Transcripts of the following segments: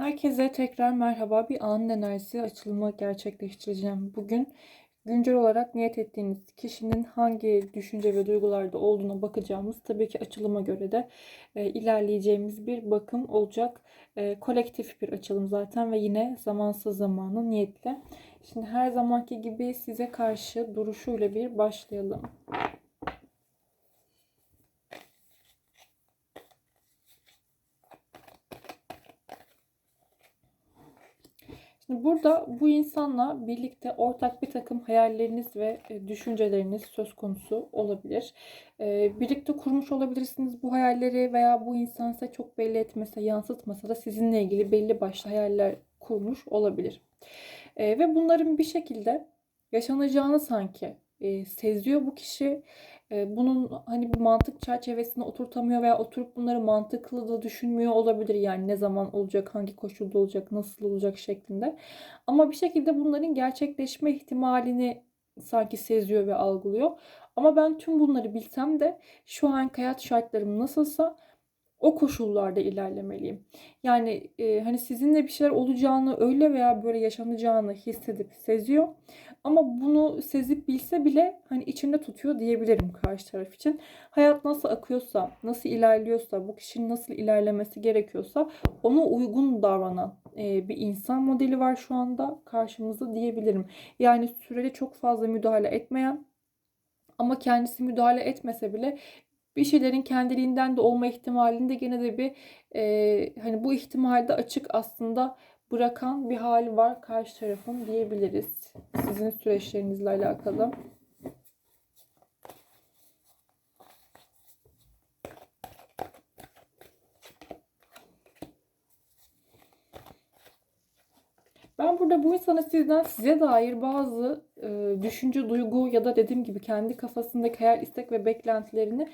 Herkese tekrar merhaba. Bir anın enerjisi açılımı gerçekleştireceğim. Bugün güncel olarak niyet ettiğiniz kişinin hangi düşünce ve duygularda olduğuna bakacağımız tabii ki açılıma göre de e, ilerleyeceğimiz bir bakım olacak. E, kolektif bir açılım zaten ve yine zamansız zamanı niyetle. Şimdi her zamanki gibi size karşı duruşuyla bir başlayalım. Şimdi burada bu insanla birlikte ortak bir takım hayalleriniz ve e, düşünceleriniz söz konusu olabilir. E, birlikte kurmuş olabilirsiniz bu hayalleri veya bu insan size çok belli etmese, yansıtmasa da sizinle ilgili belli başlı hayaller kurmuş olabilir. E, ve bunların bir şekilde yaşanacağını sanki seziyor bu kişi bunun hani bir mantık çerçevesine oturtamıyor veya oturup bunları mantıklı da düşünmüyor olabilir. Yani ne zaman olacak, hangi koşulda olacak, nasıl olacak şeklinde. Ama bir şekilde bunların gerçekleşme ihtimalini sanki seziyor ve algılıyor. Ama ben tüm bunları bilsem de şu an hayat şartlarım nasılsa o koşullarda ilerlemeliyim. Yani e, hani sizinle bir şeyler olacağını öyle veya böyle yaşanacağını hissedip seziyor. Ama bunu sezip bilse bile hani içinde tutuyor diyebilirim karşı taraf için. Hayat nasıl akıyorsa, nasıl ilerliyorsa, bu kişinin nasıl ilerlemesi gerekiyorsa ona uygun davranan e, bir insan modeli var şu anda karşımızda diyebilirim. Yani sürede çok fazla müdahale etmeyen ama kendisi müdahale etmese bile bir şeylerin kendiliğinden de olma ihtimalinde gene de bir e, hani bu ihtimalde açık aslında bırakan bir hali var karşı tarafın diyebiliriz. Sizin süreçlerinizle alakalı. Ben burada bu insana sizden size dair bazı e, düşünce, duygu ya da dediğim gibi kendi kafasındaki hayal, istek ve beklentilerini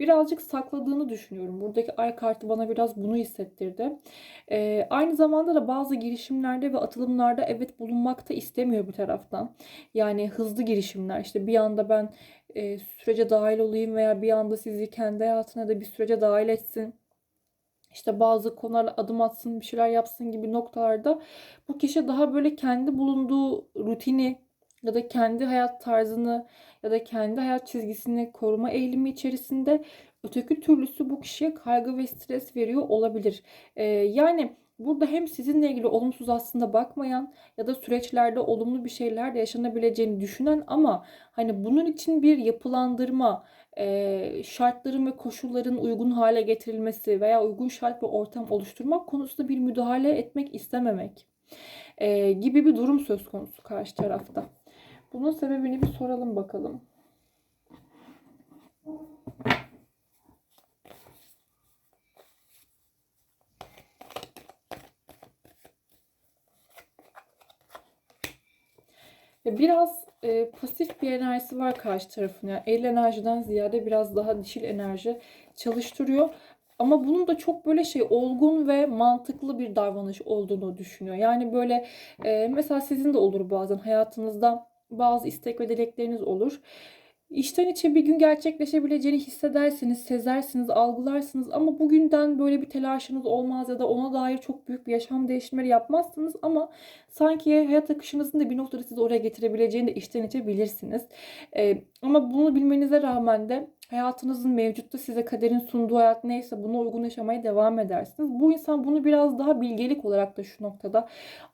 birazcık sakladığını düşünüyorum. Buradaki ay kartı bana biraz bunu hissettirdi. Ee, aynı zamanda da bazı girişimlerde ve atılımlarda evet bulunmakta istemiyor bir taraftan. Yani hızlı girişimler işte bir anda ben e, sürece dahil olayım veya bir anda sizi kendi hayatına da bir sürece dahil etsin işte bazı konularla adım atsın, bir şeyler yapsın gibi noktalarda bu kişi daha böyle kendi bulunduğu rutini ya da kendi hayat tarzını ya da kendi hayat çizgisini koruma eğilimi içerisinde öteki türlüsü bu kişiye kaygı ve stres veriyor olabilir. Ee, yani burada hem sizinle ilgili olumsuz aslında bakmayan ya da süreçlerde olumlu bir şeyler de yaşanabileceğini düşünen ama hani bunun için bir yapılandırma, e, şartların ve koşulların uygun hale getirilmesi veya uygun şart ve ortam oluşturmak konusunda bir müdahale etmek istememek e, gibi bir durum söz konusu karşı tarafta. Bunun sebebini bir soralım bakalım. Biraz e, pasif bir enerjisi var karşı tarafın. Yani el enerjiden ziyade biraz daha dişil enerji çalıştırıyor. Ama bunun da çok böyle şey olgun ve mantıklı bir davranış olduğunu düşünüyor. Yani böyle e, mesela sizin de olur bazen hayatınızda bazı istek ve dilekleriniz olur. İçten içe bir gün gerçekleşebileceğini hissedersiniz, sezersiniz, algılarsınız ama bugünden böyle bir telaşınız olmaz ya da ona dair çok büyük bir yaşam değişimleri yapmazsınız ama sanki hayat akışınızın da bir noktada sizi oraya getirebileceğini de içten içe bilirsiniz. Ee, ama bunu bilmenize rağmen de hayatınızın mevcutta size kaderin sunduğu hayat neyse buna uygun yaşamaya devam edersiniz. Bu insan bunu biraz daha bilgelik olarak da şu noktada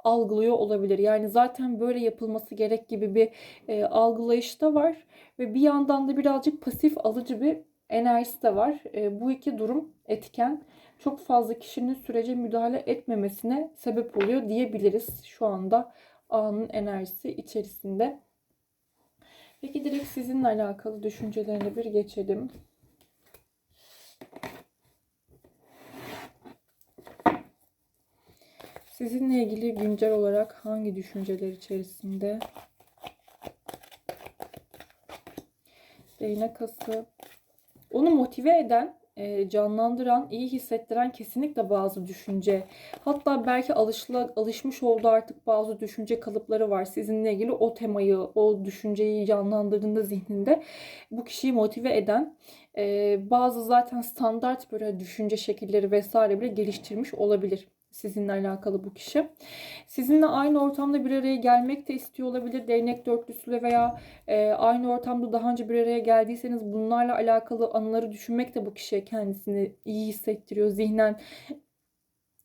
algılıyor olabilir. Yani zaten böyle yapılması gerek gibi bir e, algılayış da var ve bir yandan da birazcık pasif alıcı bir enerjisi de var. E, bu iki durum etken çok fazla kişinin sürece müdahale etmemesine sebep oluyor diyebiliriz şu anda anın enerjisi içerisinde. Peki direkt sizinle alakalı düşüncelerini bir geçelim. Sizinle ilgili güncel olarak hangi düşünceler içerisinde? Değnek kası. Onu motive eden canlandıran, iyi hissettiren kesinlikle bazı düşünce. Hatta belki alışla, alışmış olduğu artık bazı düşünce kalıpları var. Sizinle ilgili o temayı, o düşünceyi canlandırdığında zihninde bu kişiyi motive eden e, bazı zaten standart böyle düşünce şekilleri vesaire bile geliştirmiş olabilir sizinle alakalı bu kişi. Sizinle aynı ortamda bir araya gelmek de istiyor olabilir. Değnek dörtlüsüyle veya e, aynı ortamda daha önce bir araya geldiyseniz bunlarla alakalı anıları düşünmek de bu kişiye kendisini iyi hissettiriyor. Zihnen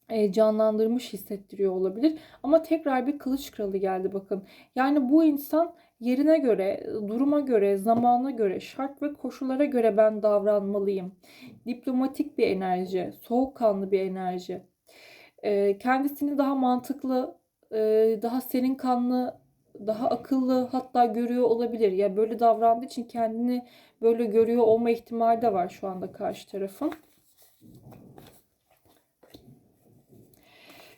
e, canlandırmış hissettiriyor olabilir. Ama tekrar bir kılıç kralı geldi bakın. Yani bu insan yerine göre, duruma göre, zamana göre, şart ve koşullara göre ben davranmalıyım. Diplomatik bir enerji, soğukkanlı bir enerji. E, kendisini daha mantıklı, e, daha serin kanlı, daha akıllı hatta görüyor olabilir. Ya böyle davrandığı için kendini böyle görüyor olma ihtimali de var şu anda karşı tarafın.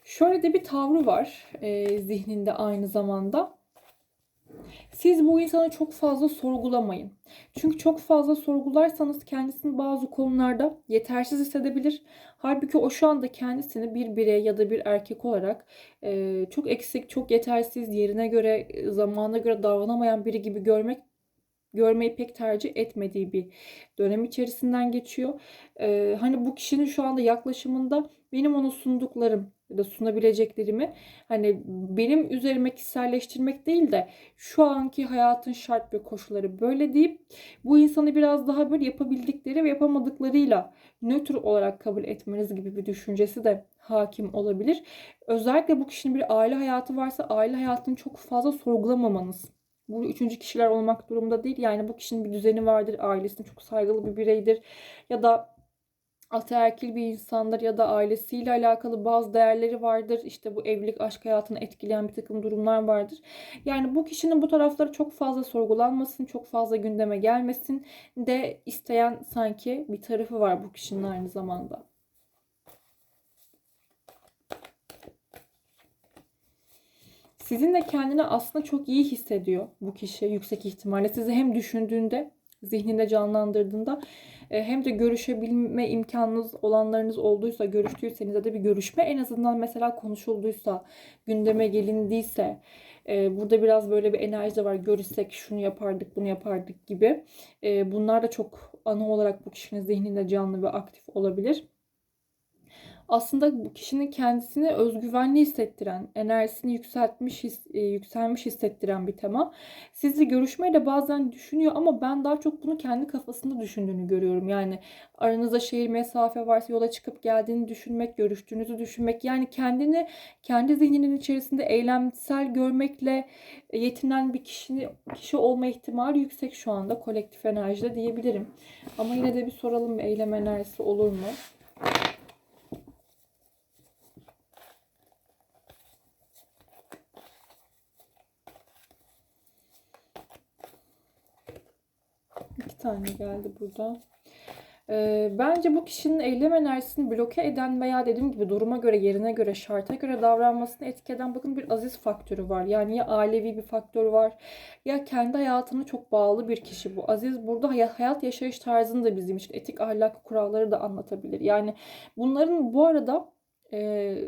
Şöyle de bir tavrı var e, zihninde aynı zamanda. Siz bu insanı çok fazla sorgulamayın. Çünkü çok fazla sorgularsanız kendisini bazı konularda yetersiz hissedebilir. Halbuki o şu anda kendisini bir birey ya da bir erkek olarak e, çok eksik, çok yetersiz, yerine göre, zamana göre davranamayan biri gibi görmek görmeyi pek tercih etmediği bir dönem içerisinden geçiyor. Ee, hani bu kişinin şu anda yaklaşımında benim ona sunduklarım ya da sunabileceklerimi hani benim üzerime kişiselleştirmek değil de şu anki hayatın şart ve koşulları böyle deyip bu insanı biraz daha böyle yapabildikleri ve yapamadıklarıyla nötr olarak kabul etmeniz gibi bir düşüncesi de hakim olabilir. Özellikle bu kişinin bir aile hayatı varsa aile hayatını çok fazla sorgulamamanız bu üçüncü kişiler olmak durumunda değil. Yani bu kişinin bir düzeni vardır, ailesine çok saygılı bir bireydir ya da ataerkil bir insandır ya da ailesiyle alakalı bazı değerleri vardır. İşte bu evlilik, aşk hayatını etkileyen bir takım durumlar vardır. Yani bu kişinin bu tarafları çok fazla sorgulanmasın, çok fazla gündeme gelmesin de isteyen sanki bir tarafı var bu kişinin aynı zamanda. Sizinle kendini aslında çok iyi hissediyor bu kişi yüksek ihtimalle. Sizi hem düşündüğünde, zihninde canlandırdığında hem de görüşebilme imkanınız olanlarınız olduysa, görüştüyseniz da bir görüşme en azından mesela konuşulduysa, gündeme gelindiyse e, burada biraz böyle bir enerji de var. Görüşsek şunu yapardık, bunu yapardık gibi. E, bunlar da çok ana olarak bu kişinin zihninde canlı ve aktif olabilir aslında bu kişinin kendisini özgüvenli hissettiren, enerjisini yükseltmiş, his, e, yükselmiş hissettiren bir tema. Sizle görüşmeyi de bazen düşünüyor ama ben daha çok bunu kendi kafasında düşündüğünü görüyorum. Yani aranızda şehir mesafe varsa yola çıkıp geldiğini düşünmek, görüştüğünüzü düşünmek. Yani kendini kendi zihninin içerisinde eylemsel görmekle yetinen bir kişi, kişi olma ihtimali yüksek şu anda kolektif enerjide diyebilirim. Ama yine de bir soralım eylem enerjisi olur mu? İki tane geldi burada. Ee, bence bu kişinin eylem enerjisini bloke eden veya dediğim gibi duruma göre, yerine göre, şarta göre davranmasını etki eden bakın bir aziz faktörü var. Yani ya ailevi bir faktör var ya kendi hayatına çok bağlı bir kişi bu. Aziz burada hayat yaşayış tarzını da bizim için etik ahlak kuralları da anlatabilir. Yani bunların bu arada e,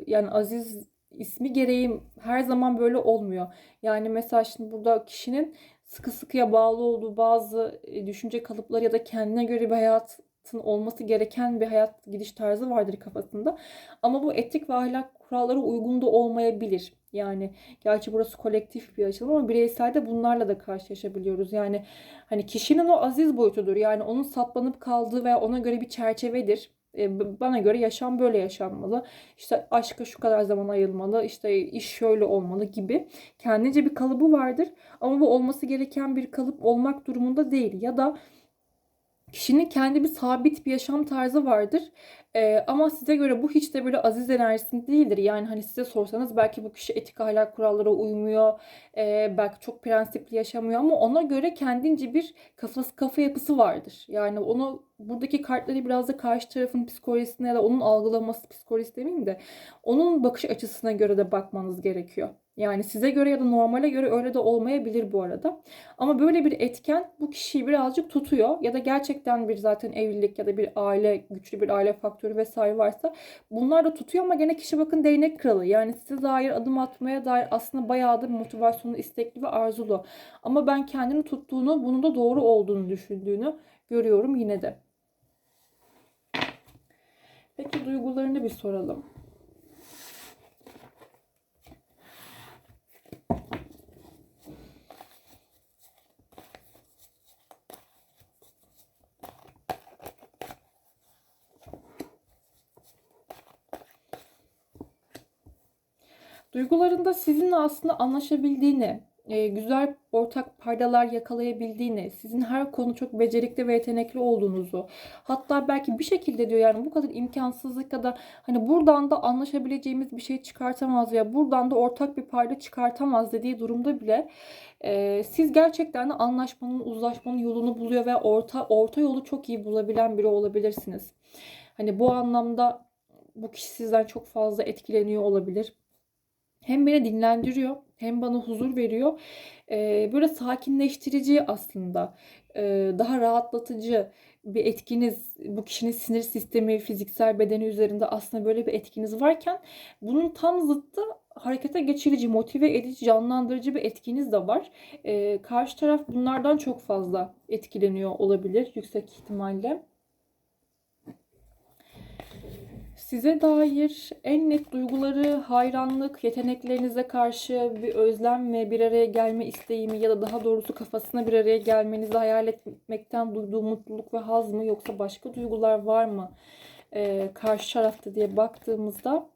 yani aziz ismi gereği her zaman böyle olmuyor. Yani mesela şimdi burada kişinin sıkı sıkıya bağlı olduğu bazı e, düşünce kalıpları ya da kendine göre bir hayatın olması gereken bir hayat gidiş tarzı vardır kafasında. Ama bu etik ve ahlak kurallara uygun da olmayabilir. Yani gerçi burası kolektif bir açılım ama bireyselde bunlarla da karşılaşabiliyoruz. Yani hani kişinin o aziz boyutudur. Yani onun saplanıp kaldığı veya ona göre bir çerçevedir bana göre yaşam böyle yaşanmalı. İşte aşka şu kadar zaman ayırmalı. İşte iş şöyle olmalı gibi. Kendince bir kalıbı vardır. Ama bu olması gereken bir kalıp olmak durumunda değil. Ya da kişinin kendi bir sabit bir yaşam tarzı vardır. Ee, ama size göre bu hiç de böyle aziz enerjisi değildir. Yani hani size sorsanız belki bu kişi etik ahlak kurallara uymuyor. E, belki çok prensipli yaşamıyor ama ona göre kendince bir kafası kafa yapısı vardır. Yani onu buradaki kartları biraz da karşı tarafın psikolojisine ya da onun algılaması psikolojisi demeyeyim de onun bakış açısına göre de bakmanız gerekiyor. Yani size göre ya da normale göre öyle de olmayabilir bu arada. Ama böyle bir etken bu kişiyi birazcık tutuyor ya da gerçekten bir zaten evlilik ya da bir aile, güçlü bir aile faktörü vesaire varsa bunlar da tutuyor ama gene kişi bakın değnek kralı. Yani size dair adım atmaya dair aslında bayağı da motivasyonu istekli ve arzulu. Ama ben kendini tuttuğunu, bunun da doğru olduğunu düşündüğünü görüyorum yine de. Peki duygularını bir soralım. Duygularında sizinle aslında anlaşabildiğini, e, güzel ortak paydalar yakalayabildiğini, sizin her konu çok becerikli ve yetenekli olduğunuzu, hatta belki bir şekilde diyor yani bu kadar imkansızlık kadar hani buradan da anlaşabileceğimiz bir şey çıkartamaz ya buradan da ortak bir payda çıkartamaz dediği durumda bile e, siz gerçekten de anlaşmanın, uzlaşmanın yolunu buluyor ve orta orta yolu çok iyi bulabilen biri olabilirsiniz. Hani bu anlamda bu kişi sizden çok fazla etkileniyor olabilir. Hem beni dinlendiriyor hem bana huzur veriyor. Böyle sakinleştirici aslında. Daha rahatlatıcı bir etkiniz, bu kişinin sinir sistemi, fiziksel bedeni üzerinde aslında böyle bir etkiniz varken bunun tam zıttı harekete geçirici, motive edici, canlandırıcı bir etkiniz de var. Karşı taraf bunlardan çok fazla etkileniyor olabilir yüksek ihtimalle. Size dair en net duyguları hayranlık, yeteneklerinize karşı bir özlem ve bir araya gelme isteği mi ya da daha doğrusu kafasına bir araya gelmenizi hayal etmekten duyduğu mutluluk ve haz mı yoksa başka duygular var mı ee, karşı tarafta diye baktığımızda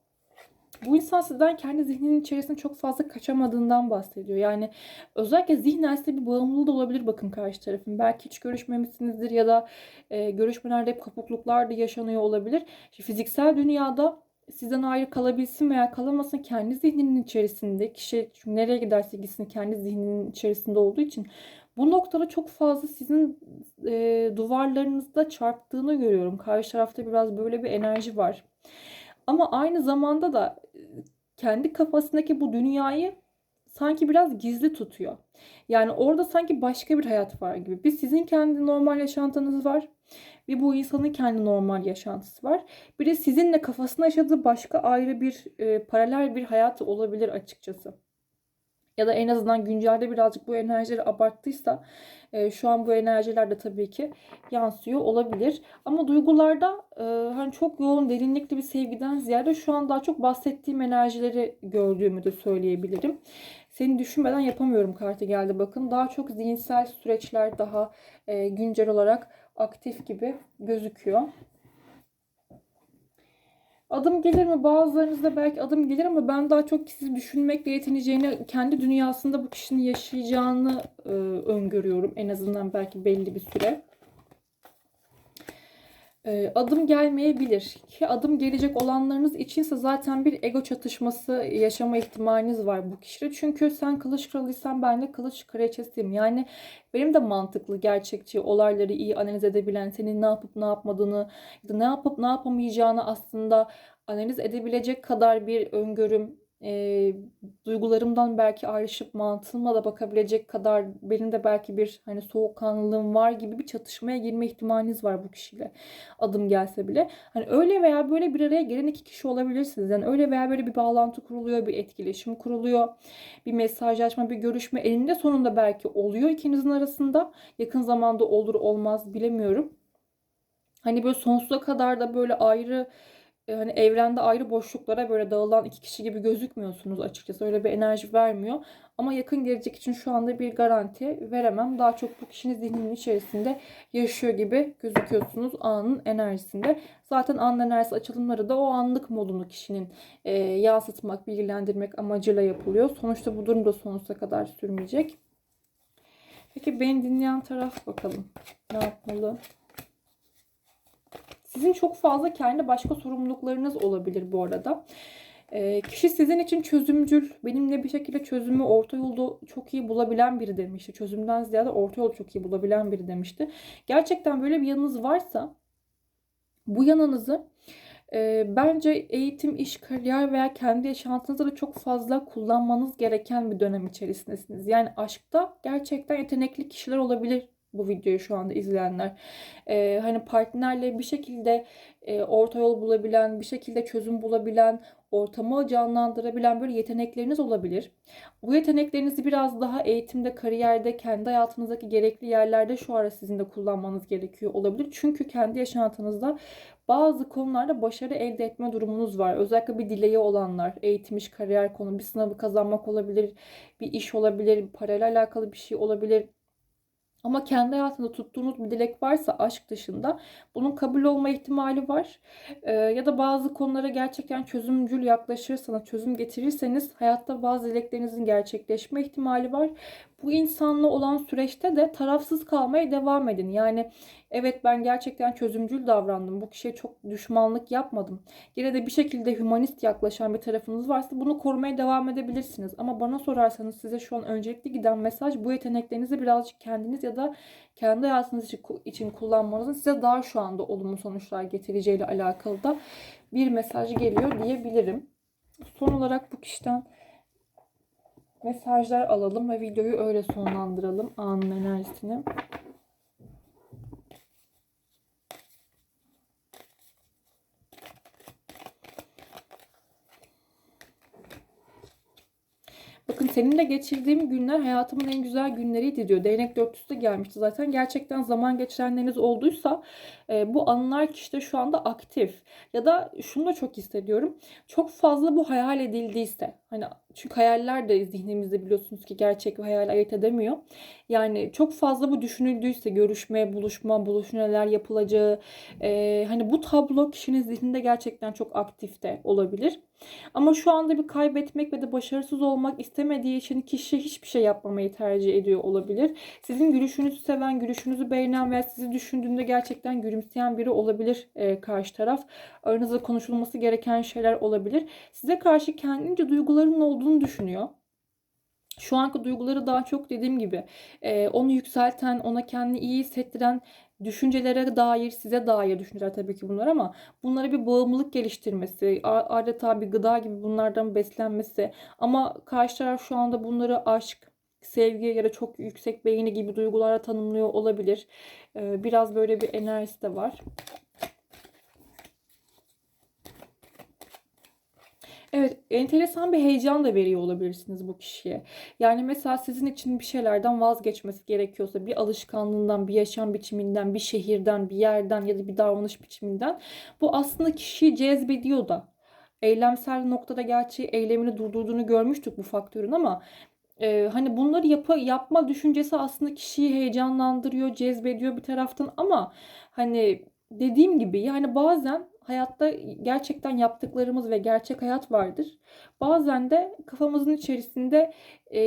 bu insan sizden kendi zihninin içerisinde çok fazla kaçamadığından bahsediyor. Yani özellikle zihnen size bir bağımlılığı da olabilir bakın karşı tarafın. Belki hiç görüşmemişsinizdir ya da e, görüşmelerde hep kopukluklar da yaşanıyor olabilir. İşte fiziksel dünyada sizden ayrı kalabilsin veya kalamasın kendi zihninin içerisinde kişi çünkü nereye giderse gitsin kendi zihninin içerisinde olduğu için bu noktada çok fazla sizin e, duvarlarınızda çarptığını görüyorum. Karşı tarafta biraz böyle bir enerji var. Ama aynı zamanda da kendi kafasındaki bu dünyayı sanki biraz gizli tutuyor. Yani orada sanki başka bir hayat var gibi. Bir sizin kendi normal yaşantınız var. Bir bu insanın kendi normal yaşantısı var. Bir de sizinle kafasında yaşadığı başka ayrı bir e, paralel bir hayat olabilir açıkçası ya da en azından güncelde birazcık bu enerjileri abarttıysa e, şu an bu enerjiler de tabii ki yansıyor olabilir. Ama duygularda e, hani çok yoğun derinlikli bir sevgiden ziyade şu an daha çok bahsettiğim enerjileri gördüğümü de söyleyebilirim. Seni düşünmeden yapamıyorum kartı geldi bakın. Daha çok zihinsel süreçler daha e, güncel olarak aktif gibi gözüküyor. Adım gelir mi? Bazılarınızda belki adım gelir ama ben daha çok sizi düşünmekle yetineceğini, kendi dünyasında bu kişinin yaşayacağını e, öngörüyorum. En azından belki belli bir süre. Ee, adım gelmeyebilir. Ki adım gelecek olanlarınız içinse zaten bir ego çatışması yaşama ihtimaliniz var bu kişide. Çünkü sen kılıç kralıysan ben de kılıç kraliçesiyim. Yani benim de mantıklı, gerçekçi, olayları iyi analiz edebilen, senin ne yapıp ne yapmadığını ya da ne yapıp ne yapamayacağını aslında analiz edebilecek kadar bir öngörüm, e, duygularımdan belki ayrışıp mantığıma da bakabilecek kadar benim de belki bir hani soğukkanlılığım var gibi bir çatışmaya girme ihtimaliniz var bu kişiyle. Adım gelse bile. Hani öyle veya böyle bir araya gelen iki kişi olabilirsiniz. Yani öyle veya böyle bir bağlantı kuruluyor, bir etkileşim kuruluyor. Bir mesajlaşma, bir görüşme elinde sonunda belki oluyor ikinizin arasında. Yakın zamanda olur olmaz bilemiyorum. Hani böyle sonsuza kadar da böyle ayrı hani evrende ayrı boşluklara böyle dağılan iki kişi gibi gözükmüyorsunuz açıkçası. Öyle bir enerji vermiyor. Ama yakın gelecek için şu anda bir garanti veremem. Daha çok bu kişinin zihninin içerisinde yaşıyor gibi gözüküyorsunuz anın enerjisinde. Zaten anın enerjisi açılımları da o anlık modunu kişinin e, yansıtmak, bilgilendirmek amacıyla yapılıyor. Sonuçta bu durum da sonsuza kadar sürmeyecek. Peki beni dinleyen taraf bakalım. Ne yapmalı? Sizin çok fazla kendi başka sorumluluklarınız olabilir bu arada. E, kişi sizin için çözümcül, benimle bir şekilde çözümü orta yolda çok iyi bulabilen biri demişti. Çözümden ziyade orta yolu çok iyi bulabilen biri demişti. Gerçekten böyle bir yanınız varsa bu yanınızı e, bence eğitim, iş, kariyer veya kendi yaşantınızda da çok fazla kullanmanız gereken bir dönem içerisindesiniz. Yani aşkta gerçekten yetenekli kişiler olabilir bu videoyu şu anda izleyenler. Ee, hani partnerle bir şekilde e, orta yol bulabilen, bir şekilde çözüm bulabilen, ortamı canlandırabilen böyle yetenekleriniz olabilir. Bu yeteneklerinizi biraz daha eğitimde, kariyerde, kendi hayatınızdaki gerekli yerlerde şu ara sizin de kullanmanız gerekiyor olabilir. Çünkü kendi yaşantınızda bazı konularda başarı elde etme durumunuz var. Özellikle bir dileği olanlar, eğitim, iş, kariyer konu, bir sınavı kazanmak olabilir, bir iş olabilir, parayla alakalı bir şey olabilir Ama kendi hayatında tuttuğunuz bir dilek varsa aşk dışında bunun kabul olma ihtimali var. Ee, ya da bazı konulara gerçekten çözümcül yaklaşırsanız, çözüm getirirseniz hayatta bazı dileklerinizin gerçekleşme ihtimali var. Bu insanla olan süreçte de tarafsız kalmaya devam edin. Yani evet ben gerçekten çözümcül davrandım. Bu kişiye çok düşmanlık yapmadım. Yine de bir şekilde hümanist yaklaşan bir tarafınız varsa bunu korumaya devam edebilirsiniz. Ama bana sorarsanız size şu an öncelikli giden mesaj bu yeteneklerinizi birazcık kendiniz ya da kendi hayatınız için kullanmanızın size daha şu anda olumlu sonuçlar getireceğiyle alakalı da bir mesaj geliyor diyebilirim. Son olarak bu kişiden mesajlar alalım ve videoyu öyle sonlandıralım anın enerjisini. Bakın seninle geçirdiğim günler hayatımın en güzel günleriydi diyor. Değnek dörtlüsü de gelmişti zaten. Gerçekten zaman geçirenleriniz olduysa e, bu anılar kişide şu anda aktif. Ya da şunu da çok hissediyorum. Çok fazla bu hayal edildiyse. Hani çünkü hayaller de zihnimizde biliyorsunuz ki gerçek ve hayal ayırt edemiyor. Yani çok fazla bu düşünüldüyse görüşme, buluşma, buluşmalar yapılacağı e, hani bu tablo kişinin zihninde gerçekten çok aktifte olabilir. Ama şu anda bir kaybetmek ve de başarısız olmak istemediği için kişi hiçbir şey yapmamayı tercih ediyor olabilir. Sizin gülüşünüzü seven, gülüşünüzü beğenen veya sizi düşündüğünde gerçekten gülümseyen biri olabilir e, karşı taraf. Aranızda konuşulması gereken şeyler olabilir. Size karşı kendince duyguların olduğunu düşünüyor. Şu anki duyguları daha çok dediğim gibi e, onu yükselten, ona kendini iyi hissettiren düşüncelere dair, size dair düşünceler tabii ki bunlar ama bunlara bir bağımlılık geliştirmesi, adeta bir gıda gibi bunlardan beslenmesi ama karşı taraf şu anda bunları aşk, sevgi ya da çok yüksek beğeni gibi duygulara tanımlıyor olabilir. Ee, biraz böyle bir enerjisi de var. Evet, enteresan bir heyecan da veriyor olabilirsiniz bu kişiye. Yani mesela sizin için bir şeylerden vazgeçmesi gerekiyorsa, bir alışkanlığından, bir yaşam biçiminden, bir şehirden, bir yerden ya da bir davranış biçiminden bu aslında kişiyi cezbediyor da. Eylemsel noktada gerçi eylemini durdurduğunu görmüştük bu faktörün ama e, hani bunları yap yapma düşüncesi aslında kişiyi heyecanlandırıyor, cezbediyor bir taraftan ama hani dediğim gibi yani bazen hayatta gerçekten yaptıklarımız ve gerçek hayat vardır. Bazen de kafamızın içerisinde e,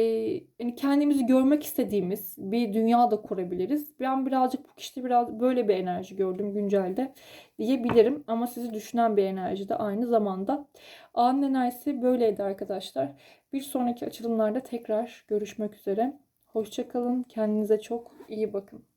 yani kendimizi görmek istediğimiz bir dünya da kurabiliriz. Ben birazcık bu kişide biraz böyle bir enerji gördüm güncelde diyebilirim. Ama sizi düşünen bir enerji de aynı zamanda. Anın enerjisi böyleydi arkadaşlar. Bir sonraki açılımlarda tekrar görüşmek üzere. Hoşçakalın. Kendinize çok iyi bakın.